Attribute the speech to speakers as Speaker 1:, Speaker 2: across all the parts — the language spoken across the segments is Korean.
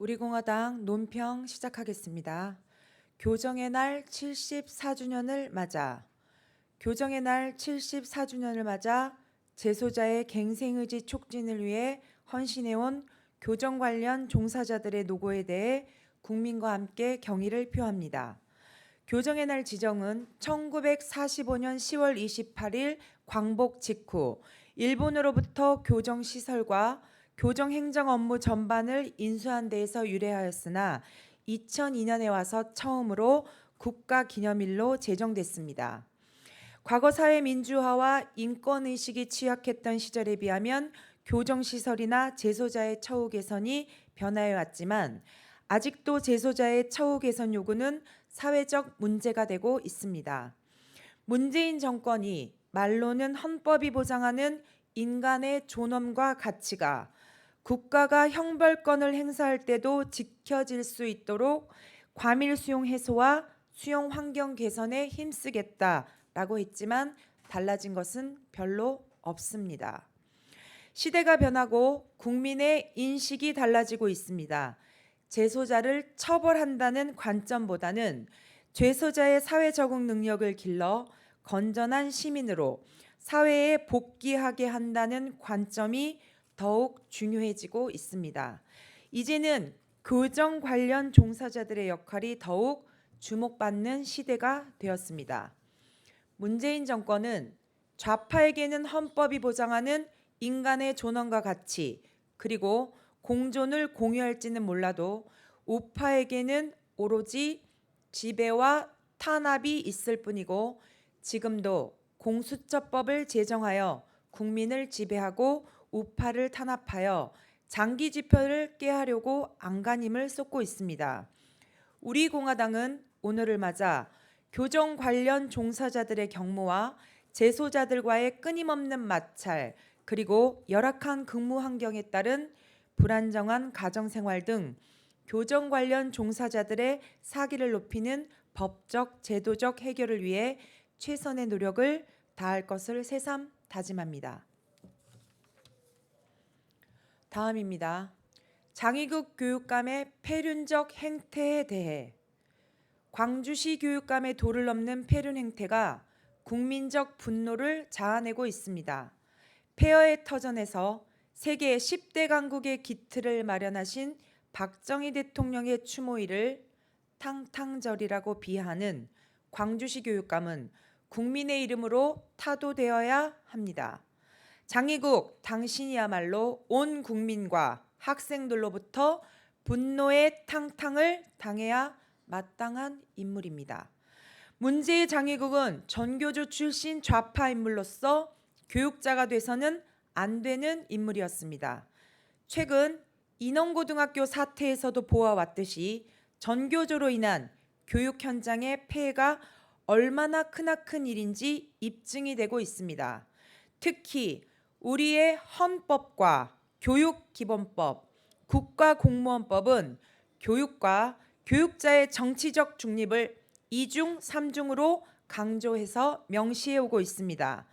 Speaker 1: 우리공화당 논평 시작하겠습니다. 교정의 날 74주년을 맞아 교정의 날 74주년을 맞아 재소자의 갱생의지 촉진을 위해 헌신해온 교정 관련 종사자들의 노고에 대해 국민과 함께 경의를 표합니다. 교정의 날 지정은 1945년 10월 28일 광복 직후 일본으로부터 교정 시설과 교정 행정 업무 전반을 인수한 데에서 유래하였으나 2002년에 와서 처음으로 국가 기념일로 제정됐습니다. 과거 사회 민주화와 인권 의식이 취약했던 시절에 비하면 교정 시설이나 재소자의 처우 개선이 변화해 왔지만 아직도 재소자의 처우 개선 요구는 사회적 문제가 되고 있습니다. 문재인 정권이 말로는 헌법이 보장하는 인간의 존엄과 가치가 국가가 형벌권을 행사할 때도 지켜질 수 있도록 과밀 수용 해소와 수용 환경 개선에 힘쓰겠다라고 했지만 달라진 것은 별로 없습니다. 시대가 변하고 국민의 인식이 달라지고 있습니다. 재소자를 처벌한다는 관점보다는 죄소자의 사회 적응 능력을 길러 건전한 시민으로 사회에 복귀하게 한다는 관점이 더욱 중요해지고 있습니다. 이제는 교정 관련 종사자들의 역할이 더욱 주목받는 시대가 되었습니다. 문재인 정권은 좌파에게는 헌법이 보장하는 인간의 존엄과 가치 그리고 공존을 공유할지는 몰라도 우파에게는 오로지 지배와 탄압이 있을 뿐이고 지금도 공수처법을 제정하여 국민을 지배하고 우파를 탄압하여 장기 지표를 깨하려고 안간힘을 쏟고 있습니다. 우리 공화당은 오늘을 맞아 교정 관련 종사자들의 경무와 재소자들과의 끊임없는 마찰 그리고 열악한 근무 환경에 따른 불안정한 가정 생활 등 교정 관련 종사자들의 사기를 높이는 법적 제도적 해결을 위해 최선의 노력을 다할 것을 새삼 다짐합니다. 다음입니다. 장희국 교육감의 폐륜적 행태에 대해 광주시 교육감의 도를 넘는 폐륜 행태가 국민적 분노를 자아내고 있습니다. 폐허의 터전에서 세계 10대 강국의 기틀을 마련하신 박정희 대통령의 추모일을 탕탕절이라고 비하하는 광주시 교육감은 국민의 이름으로 타도되어야 합니다. 장희국 당신이야말로 온 국민과 학생들로부터 분노의 탕탕을 당해야 마땅한 인물입니다. 문제의 장희국은 전교조 출신 좌파 인물로서 교육자가 돼서는 안 되는 인물이었습니다. 최근 인원고등학교 사태에서도 보아왔듯이 전교조로 인한 교육 현장의 폐해가 얼마나 크나큰 일인지 입증이 되고 있습니다. 특히 우리의 헌법과 교육기본법, 국가공무원법은 교육과 교육자의 정치적 중립을 이중 삼중으로 강조해서 명시해 오고 있습니다.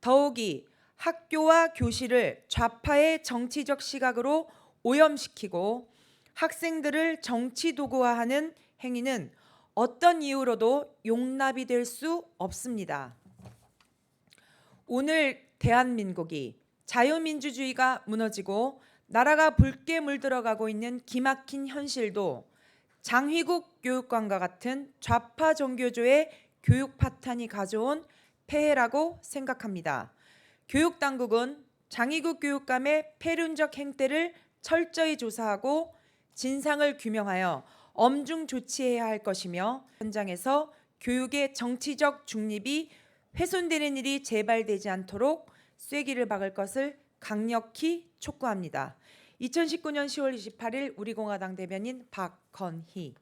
Speaker 1: 더욱이 학교와 교실을 좌파의 정치적 시각으로 오염시키고 학생들을 정치 도구화하는 행위는 어떤 이유로도 용납이 될 수 없습니다. 오늘 대한민국이 자유민주주의가 무너지고 나라가 붉게 물들어가고 있는 기막힌 현실도 장휘국 교육관과 같은 좌파 정교조의 교육 파탄이 가져온 폐해라고 생각합니다. 교육 당국은 장희국 교육감의 폐륜적 행태를 철저히 조사하고 진상을 규명하여 엄중 조치해야 할 것이며 현장에서 교육의 정치적 중립이 훼손되는 일이 재발되지 않도록 쐐기를 박을 것을 강력히 촉구합니다. 2019년 10월 28일 우리공화당 대변인 박건희